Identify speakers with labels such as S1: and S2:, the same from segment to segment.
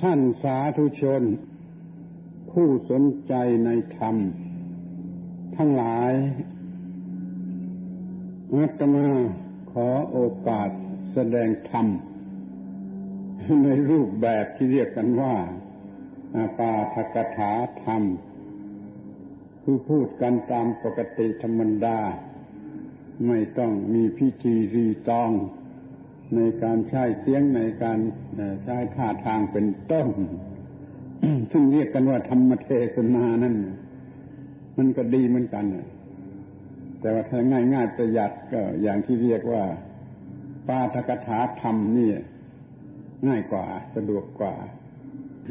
S1: ท่านสาธุชน ผู้สนใจในธรรม ทั้งหลายอาตมาขอโอกาสแสดงธรรม ในรูปแบบที่เรียกกันว่าอาปาทกถาธรรม คือพูดกันตามปกติธรรมดา ไม่ต้องมีพิธีรีตอง ในการใช้เสียงในการใช้ท่าทางเป็นต้นซึ่งเรียกกันว่าธรรมเทศนานั่น มันก็ดีเหมือนกันแต่ว่าถ้าง่ายๆประหยัดก็อย่างที่เรียกว่าปาทกถาธรรมนี่ง่ายกว่าสะดวกกว่า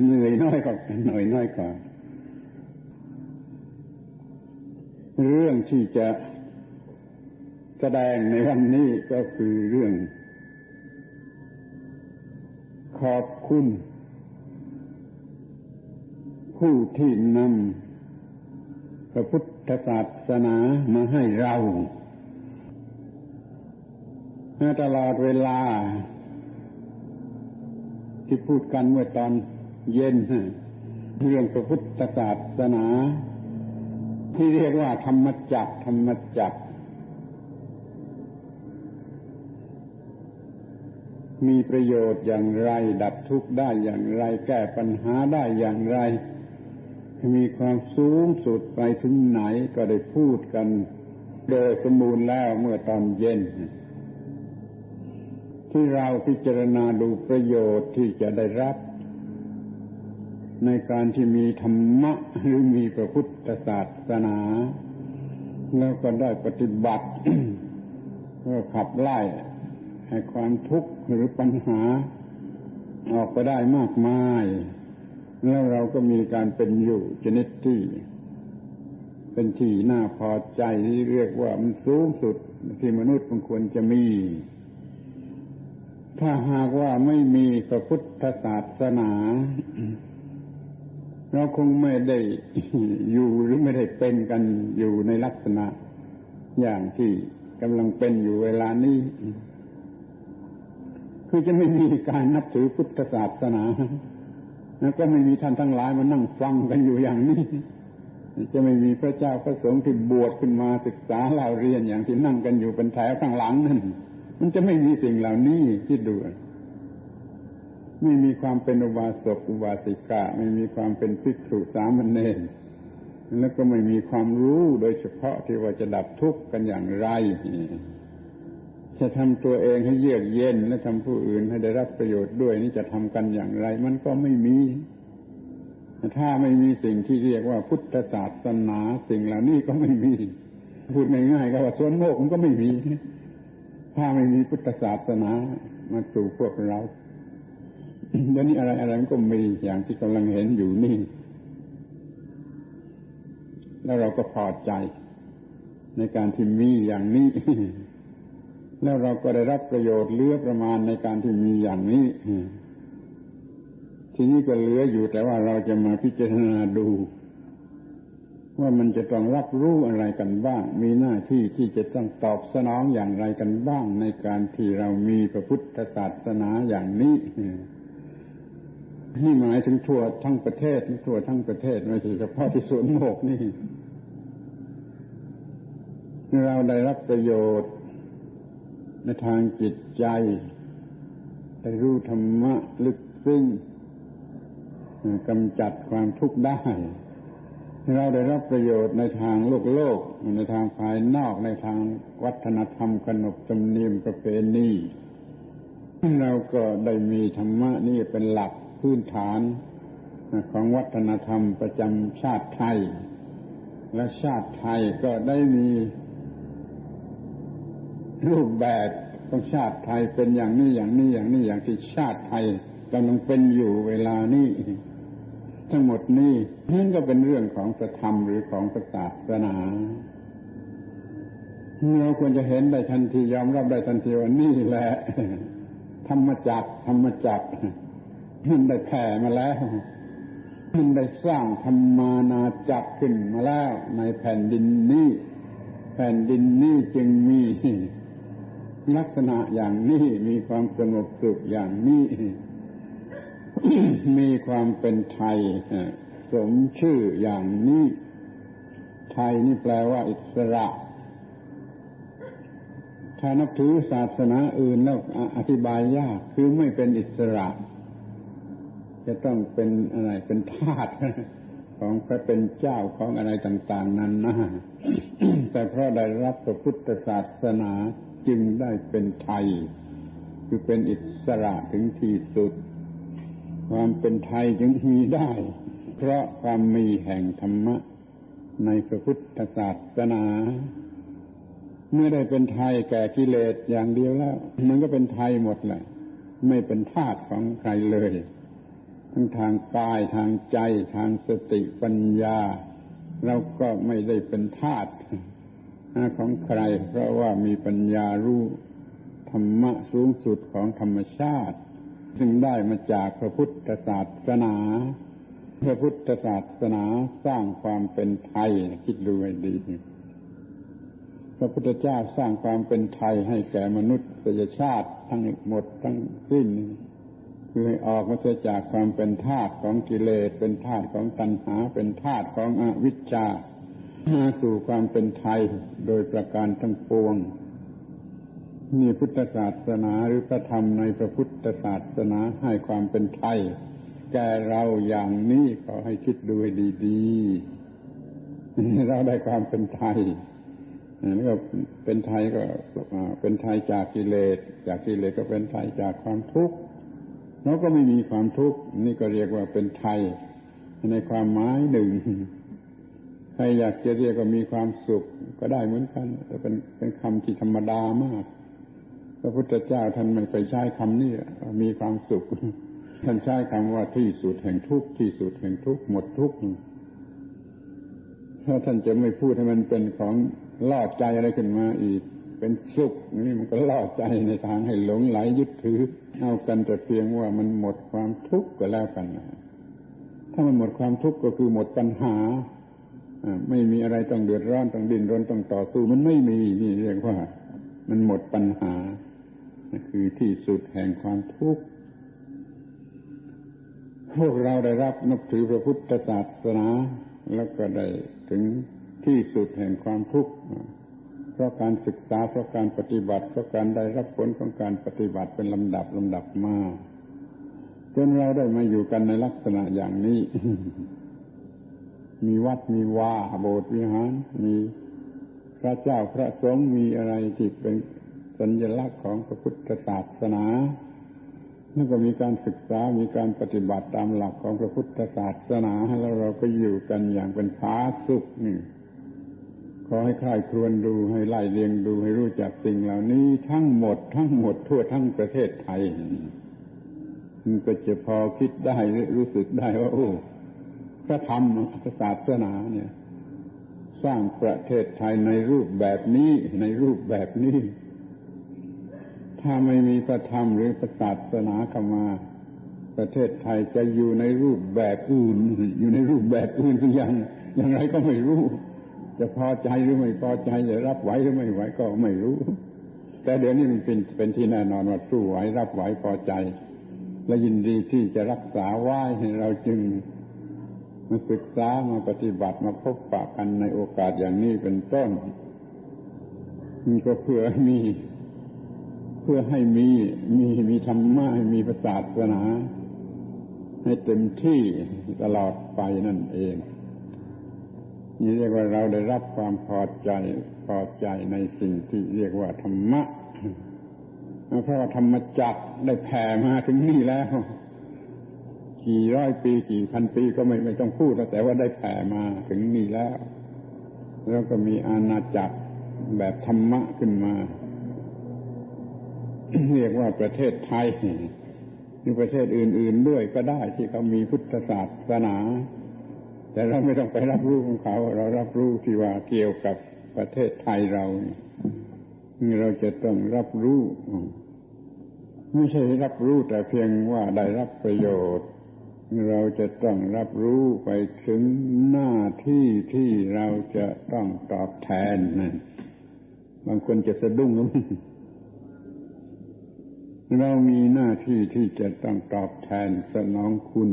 S1: เหนื่อยน้อยกว่าหน่อยน้อยกว่า เรื่องที่จะแสดงในวันนี้ก็คือเรื่อง ขอบคุณ ผู้ที่นำพระพุทธศาสนามาให้เราตลอดเวลา ที่พูดกันเมื่อตอนเย็นเรื่องพระพุทธศาสนา ที่เรียกว่าธรรมจักธรรมจัก มีประโยชน์อย่างไร ดับทุกข์ได้อย่างไร แก้ปัญหาได้อย่างไร มีความสูงสุดไปถึงไหนก็ได้พูดกัน โดยสมบูรณ์แล้วเมื่อตอนเย็น ที่เราพิจารณาดูประโยชน์ที่จะได้รับ ในการที่มีธรรมะหรือมีพระพุทธศาสนา แล้วก็ได้ปฏิบัติเพื่อขับไล่ ให้ความทุกข์หรือปัญหา ออกไปได้มากมาย แล้วเราก็มีการเป็นอยู่ชนิดที่เป็นที่น่าพอใจที่เรียกว่ามันสูงสุดที่มนุษย์มันควรจะมี ถ้าหากว่าไม่มีพระพุทธศาสนา เราคงไม่ได้อยู่หรือไม่ได้เป็นกันอยู่ในลักษณะอย่างที่กำลังเป็นอยู่เวลานี้ คือจะไม่มีการนับถือพุทธศาสนาแล้วก็ไม่มีท่านทั้งหลายมานั่งฟังกันอยู่อย่างนี้ จะไม่มีพระเจ้าพระสงฆ์ที่บวชขึ้นมาศึกษาเล่าเรียนอย่างที่นั่งกันอยู่เป็นแถวข้างหลังนั่น มันจะไม่มีสิ่งเหล่านี้ที่ดูไม่มีความเป็นอุบาสกอุบาสิกาไม่มีความเป็นภิกษุสามเณรแล้วก็ไม่มีความรู้โดยเฉพาะที่ว่าจะดับทุกข์กันอย่างไร จะทำตัวเองให้เยือกเย็นและทำผู้อื่นให้ได้รับประโยชน์ด้วยนี่จะทำกันอย่างไร มันก็ไม่มี ถ้าไม่มีสิ่งที่เรียกว่าพุทธศาสนาสิ่งเหล่านี้ก็ไม่มี พูดง่ายๆก็ว่าส่วนโลกมันก็ไม่มี ถ้าไม่มีพุทธศาสนามาสู่พวกเราเดี๋ยวนี้อะไรอะไรมันก็มีอย่างที่กำลังเห็นอยู่นี่ แล้วเราก็พอใจในการที่มีอย่างนี้ แล้วเราก็ได้รับประโยชน์เลือประมาณในการที่มีอย่างนี้ ทีนี้ก็เหลืออยู่แต่ว่าเราจะมาพิจารณาดู ว่ามันจะต้องรับรู้อะไรกันบ้าง มีหน้าที่ที่จะต้องตอบสนองอย่างไรกันบ้าง ในการที่เรามีพระพุทธศาสนาอย่างนี้นี่หมายถึงทั่วทั้งประเทศทั่วทั้งประเทศไม่ใช่เฉพาะที่สวนโมกนี่ เราได้รับประโยชน์ ในทางจิตใจได้รู้ธรรมะลึกซึ้งกำจัดความทุกข์ได้ เราได้รับประโยชน์ในทางโลกโลก ในทางภายนอกในทางวัฒนธรรมขนบธรรมเนียมประเพณีเราก็ได้มีธรรมะนี่เป็นหลักพื้นฐานของวัฒนธรรมประจำชาติไทย และชาติไทยก็ได้มี รูปแบบของชาติไทยเป็นอย่างนี้อย่างนี้อย่างนี้อย่างที่ชาติไทยกำลังเป็นอยู่เวลานี้ทั้งหมดนี้นั่นก็เป็นเรื่องของพระธรรมหรือของพระศาสนาเราควรจะเห็นได้ทันทียอมรับได้ทันทีว่านี่แหละธรรมจักธรรมจักมันได้แผ่มาแล้ว มันได้สร้างธรรมานาจักขึ้นมาแล้ว ในแผ่นดินนี้ แผ่นดินนี้จึงมี ลักษณะอย่างนี้มีความสงบสุขอย่างนี้ มีความเป็นไทยสมชื่ออย่างนี้ ไทยนี่แปลว่าอิสระ ถ้านับถือศาสนาอื่นแล้วอธิบายยากคือไม่เป็นอิสระ จะต้องเป็นอะไรเป็นทาสของพระเป็นเจ้าของอะไรต่าง ๆ นั้นนะ แต่เพราะได้รับพระพุทธศาสนาจึงได้เป็นไทย คือเป็นอิสระถึงที่สุด ความเป็นไทยจึงมีได้ เพราะความมีแห่งธรรมะในพระพุทธศาสนา เมื่อได้เป็นไทยแก่กิเลสอย่างเดียวแล้ว มันก็เป็นไทยหมดแหละ ไม่เป็นทาสของใครเลย ทั้งทางกายทางใจทางสติปัญญา เราก็ไม่ได้เป็นทาส ของใคร เพราะว่ามีปัญญารู้ธรรมะสูงสุดของธรรมชาติ ซึ่งได้มาจากพระพุทธศาสนา พระพุทธศาสนาสร้างความเป็นไทย คิดดูให้ดี พระพุทธเจ้าสร้างความเป็นไทยให้แก่มนุษยชาติทั้งหมดทั้งสิ้นคือให้ออกมาจากความเป็นธาตุของกิเลสเป็นธาตุของตัณหา เป็นธาตุของอวิชชา มาสู่ความเป็นไทยโดยประการทั้งปวงนี่พุทธศาสนาหรือพระธรรมในพระพุทธศาสนาให้ความเป็นไทย แก่เราอย่างนี้ขอให้คิดดูให้ดีๆเราได้ความเป็นไทยนี่ก็เป็นไทยก็เป็นไทยจากกิเลส จากกิเลสก็เป็นไทยจากความทุกข์เราก็ไม่มีความทุกข์นี่ก็เรียกว่าเป็นไทยในความหมายหนึ่ง รอยากจะเรียกว่ามีความสุขก็ได้เหมือนกัน แต่เป็นเป็นคำที่ธรรมดามาก พระพุทธเจ้าท่านไม่ไปใช้คำนี้มีความสุข ท่านใช้คำว่าที่สุดแห่งทุกข์ที่สุดแห่งทุกข์หมดทุกข์ถ้าท่านจะไม่พูดให้มันเป็นของล่อใจอะไรขึ้นมาอีก เป็นสุขนี่มันก็ล่อใจในทางให้หลงไหลยึดถือเอากันแต่เพียงว่ามันหมดความทุกข์ก็แล้วกันถ้ามันหมดความทุกข์ก็คือหมดปัญหา ไม่มีอะไรต้องเดือดร้อนต้องดิ้นรนต้องต่อสู้มันไม่มีนี่เรียกว่า มันหมดปัญหาคือที่สุดแห่งความทุกข์พวกเราได้รับนับถือพระพุทธศาสนา แล้วก็ได้ถึงที่สุดแห่งความทุกข์เพราะการศึกษาเพราะการปฏิบัติเพราะการได้รับผลของการปฏิบัติเป็นลำดับลำดับมาจนเราได้มาอยู่กันในลักษณะอย่างนี้ มีวัดมีวาโบสถ์วิหาร มีพระเจ้าพระสงฆ์มีอะไรที่เป็นสัญลักษณ์ของพระพุทธศาสนาแล้วก็มีการศึกษา มีการปฏิบัติตามหลักของพระพุทธศาสนา แล้วเราก็อยู่กันอย่างเป็นผาสุขนี่ขอให้ค่ายครวนดู ให้ไล่เรียงดู ให้รู้จักสิ่งเหล่านี้ทั้งหมด ทั้งหมดทั่วทั้งประเทศไทยมันก็จะพอคิดได้รู้สึกได้ว่า โอ้ พระธรรมศาสนาเนี่ย สร้างประเทศไทยในรูปแบบนี้ในรูปแบบนี้ ถ้าไม่มีพระธรรมหรือพระศาสนาเข้ามา ประเทศไทยจะอยู่ในรูปแบบอื่น อยู่ในรูปแบบอื่นคือยังอย่างไรก็ไม่รู้ จะพอใจหรือไม่พอใจจะรับไหวหรือไม่ไหวก็ไม่รู้ แต่เดี๋ยวนี้มันเป็นเป็นที่แน่นอนว่าสู้ไหวรับไหวพอใจ และยินดีที่จะรักษาไว้ให้เราจึง มาศึกษามาปฏิบัติมาพบปะกันในโอกาสอย่างนี้เป็นต้นมันก็เพื่อมี เพื่อให้มีมีมีธรรมะให้มีศาสนา ให้เต็มที่ตลอดไปนั่นเอง นี่เรียกว่าเราได้รับความพอใจพอใจในสิ่งที่เรียกว่าธรรมะเพราะว่าธรรมจักได้แผ่มาถึงนี่แล้ว กี่ร้อยปีกี่พันปีก็ไม่ไม่ต้องพูดแต่ว่าได้แผ่มาถึงนี่แล้ว แล้วก็มีอาณาจักรแบบธรรมะขึ้นมา เรียกว่าประเทศไทยหรือประเทศอื่น ๆ ด้วยก็ได้ที่เขามีพุทธศาสนา แต่เราไม่ต้องไปรับรู้ของเขา เรารับรู้ที่ว่าเกี่ยวกับประเทศไทยเรานี่เราจะต้องรับรู้ไม่ใช่รับรู้แต่เพียงว่าได้รับประโยชน์ เราจะต้องรับรู้ไปถึงหน้าที่ที่เราจะต้องตอบแทนนะบางคนจะสะดุ้งนะเรามีหน้าที่ที่จะต้องตอบแทนสนองคุณ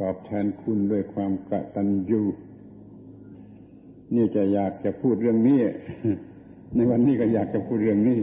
S1: ตอบแทนคุณด้วยความกตัญญูนี่จะอยากจะพูดเรื่องนี้ ในวันนี้ก็อยากจะพูดเรื่องนี้